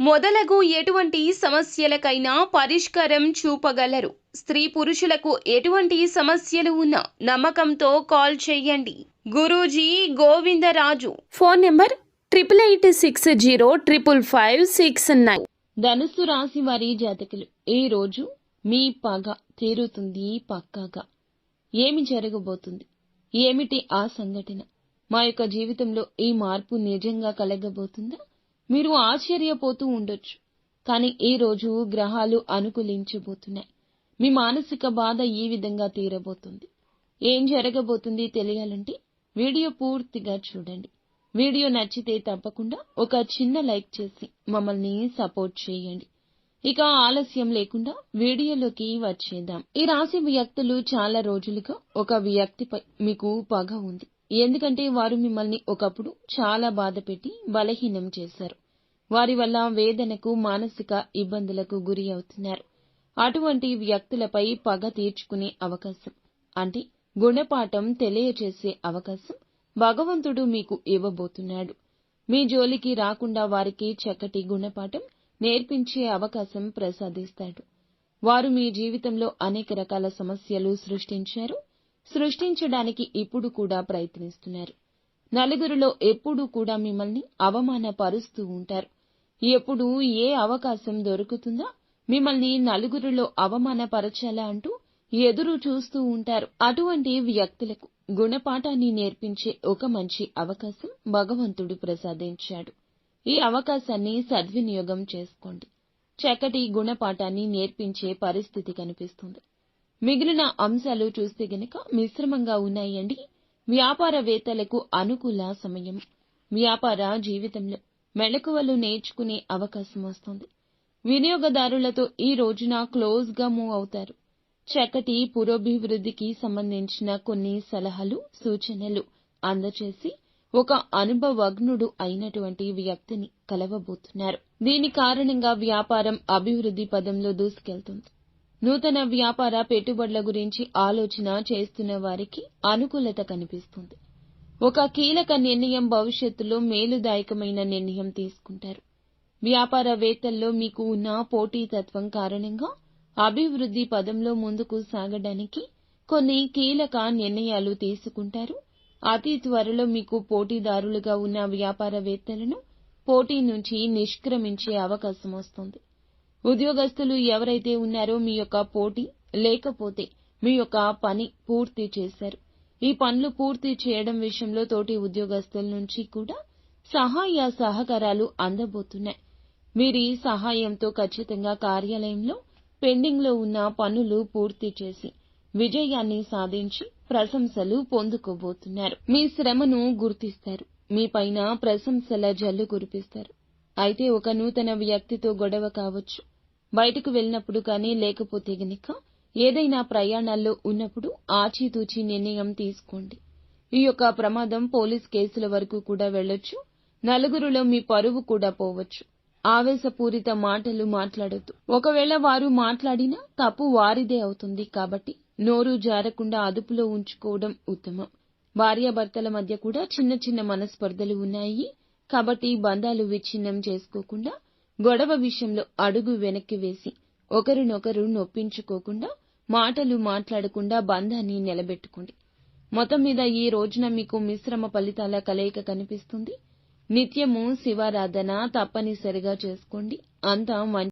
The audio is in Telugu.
మొదలగు ఎటువంటి సమస్యలకైనా పరిష్కారం చూపగలరు. స్త్రీ పురుషులకు ఎటువంటి సమస్యలు ఉన్నా నమ్మకంతో కాల్ చేయండి. Guruji Govindaraju. Phone number triple eight six zero triple five six nine. ధనుస్సు రాశి వారి జాతకులు. ఈ రోజు మీ పగ తీరుతుంది పక్కాగా. ఏమి జరగబోతుంది? ఏమిటి ఆ సంఘటన? మా యొక్క జీవితంలో ఈ మార్పు నిజంగా కలగబోతుందా? మీరు ఆశ్చర్యపోతూ ఉండొచ్చు. కానీ ఈ రోజు గ్రహాలు అనుకూలించబోతున్నాయి. మీ మానసిక బాధ ఈ విధంగా తీరబోతుంది. ఏం జరగబోతుంది తెలియాలంటే వీడియో పూర్తిగా చూడండి. వీడియో నచ్చితే తప్పకుండా ఒక చిన్న లైక్ చేసి మమ్మల్ని సపోర్ట్ చేయండి. ఇక ఆలస్యం లేకుండా వీడియోలోకి వచ్చేద్దాం. ఈ రాశి వ్యక్తులు చాలా రోజులుగా ఒక వ్యక్తిపై మీకు పగ ఉంది. ఎందుకంటే వారు మిమ్మల్ని ఒకప్పుడు చాలా బాధపెట్టి బలహీనం చేశారు. వారి వల్ల వేదనకు మానసిక ఇబ్బందులకు గురి అవుతున్నారు. అటువంటి వ్యక్తులపై పగ తీర్చుకునే అవకాశం అంటే గుణపాఠం తెలియచేసే అవకాశం భగవంతుడు మీకు ఇవ్వబోతున్నాడు. మీ జోలికి రాకుండా వారికి చక్కటి గుణపాఠం నేర్పించే అవకాశం ప్రసాదిస్తాడు. వారు మీ జీవితంలో అనేక రకాల సమస్యలు సృష్టించారు. సృష్టించడానికి ఇప్పుడు కూడా ప్రయత్నిస్తున్నారు. నలుగురిలో ఎప్పుడూ కూడా మిమ్మల్ని అవమానపరుస్తూ ఉంటారు. ఎప్పుడు ఏ అవకాశం దొరుకుతుందా మిమ్మల్ని నలుగురిలో అవమానపరచాలా అంటూ ఎదురు చూస్తూ ఉంటారు. అటువంటి వ్యక్తులకు గుణపాఠాన్ని నేర్పించే ఒక మంచి అవకాశం భగవంతుడు ప్రసాదించాడు. ఈ అవకాశాన్ని సద్వినియోగం చేసుకోండి. చక్కటి గుణపాఠాన్ని నేర్పించే పరిస్థితి కనిపిస్తుంది. మిగిలిన అంశాలు చూస్తే గనక మిశ్రమంగా ఉన్నాయండి. వ్యాపారవేత్తలకు అనుకూల సమయం. వ్యాపార జీవితంలో మెళకువలు నేర్చుకునే అవకాశం వస్తుంది. వినియోగదారులతో ఈ రోజున క్లోజ్గా మూవ్ అవుతారు. చక్కటి పురోభివృద్ధికి సంబంధించిన కొన్ని సలహాలు సూచనలు అందచేసి ఒక అనుభవజ్ఞుడు అయినటువంటి వ్యక్తిని కలవబోతున్నారు. దీని కారణంగా వ్యాపారం అభివృద్ధి పదంలో దూసుకెళ్తుంది. నూతన వ్యాపార పెట్టుబడుల గురించి ఆలోచన చేస్తున్న వారికి అనుకూలత కనిపిస్తుంది. ఒక కీలక నిర్ణయం భవిష్యత్తులో మేలుదాయకమైన నిర్ణయం తీసుకుంటారు. వ్యాపారవేత్తల్లో మీకు ఉన్న పోటీతత్వం కారణంగా అభివృద్ధి పదంలో ముందుకు సాగడానికి కొన్ని కీలక నిర్ణయాలు తీసుకుంటారు. అతి త్వరలో మీకు పోటీదారులుగా ఉన్న వ్యాపారవేత్తలను పోటీ నుంచి నిష్క్రమించే అవకాశం వస్తుంది. ఉద్యోగస్తులు ఎవరైతే ఉన్నారో మీ యొక్క పోటీ లేకపోతే మీ యొక్క పని పూర్తి చేశారు. ఈ పనులు పూర్తి చేయడం విషయంలో తోటి ఉద్యోగస్తుల నుంచి కూడా సహాయ సహకారాలు అందబోతున్నాయి. వీరి సహాయంతో ఖచ్చితంగా కార్యాలయంలో పెండింగ్లో ఉన్న పనులు పూర్తి చేసి విజయాన్ని సాధించి ప్రశంసలు పొందుకోబోతున్నారు. మీ శ్రమను గుర్తిస్తారు. మీ పైన ప్రశంసల జల్లు కురిపిస్తారు. అయితే ఒక నూతన వ్యక్తితో గొడవ కావచ్చు. బయటకు వెళ్ళినప్పుడు కానీ లేకపోతే గనక ఏదైనా ప్రయాణాల్లో ఉన్నప్పుడు ఆచితూచి నిర్ణయం తీసుకోండి. ఈ యొక్క ప్రమాదం పోలీస్ కేసుల వరకు కూడా వెళ్ళొచ్చు. నలుగురిలో మీ పరువు కూడా పోవచ్చు. ఆవేశపూరిత మాటలు మాట్లాడొద్దు. ఒకవేళ వారు మాట్లాడినా తప్పు వారిదే అవుతుంది కాబట్టి నోరు జారకుండా అదుపులో ఉంచుకోవడం ఉత్తమం. భార్యాభర్తల మధ్య కూడా చిన్న చిన్న మనస్పర్ధలు ఉన్నాయి. కాబట్టి బంధాలు విచ్ఛిన్నం చేసుకోకుండా గొడవ విషయంలో అడుగు వెనక్కి వేసి ఒకరినొకరు నొప్పించుకోకుండా మాటలు మాట్లాడకుండా బంధాన్ని నిలబెట్టుకోండి. మొత్తం మీద ఈ రోజున మీకు మిశ్రమ ఫలితాల కలయిక కనిపిస్తుంది. నిత్యము శివారాధన తప్పనిసరిగా చేసుకోండి. అంతా మంచి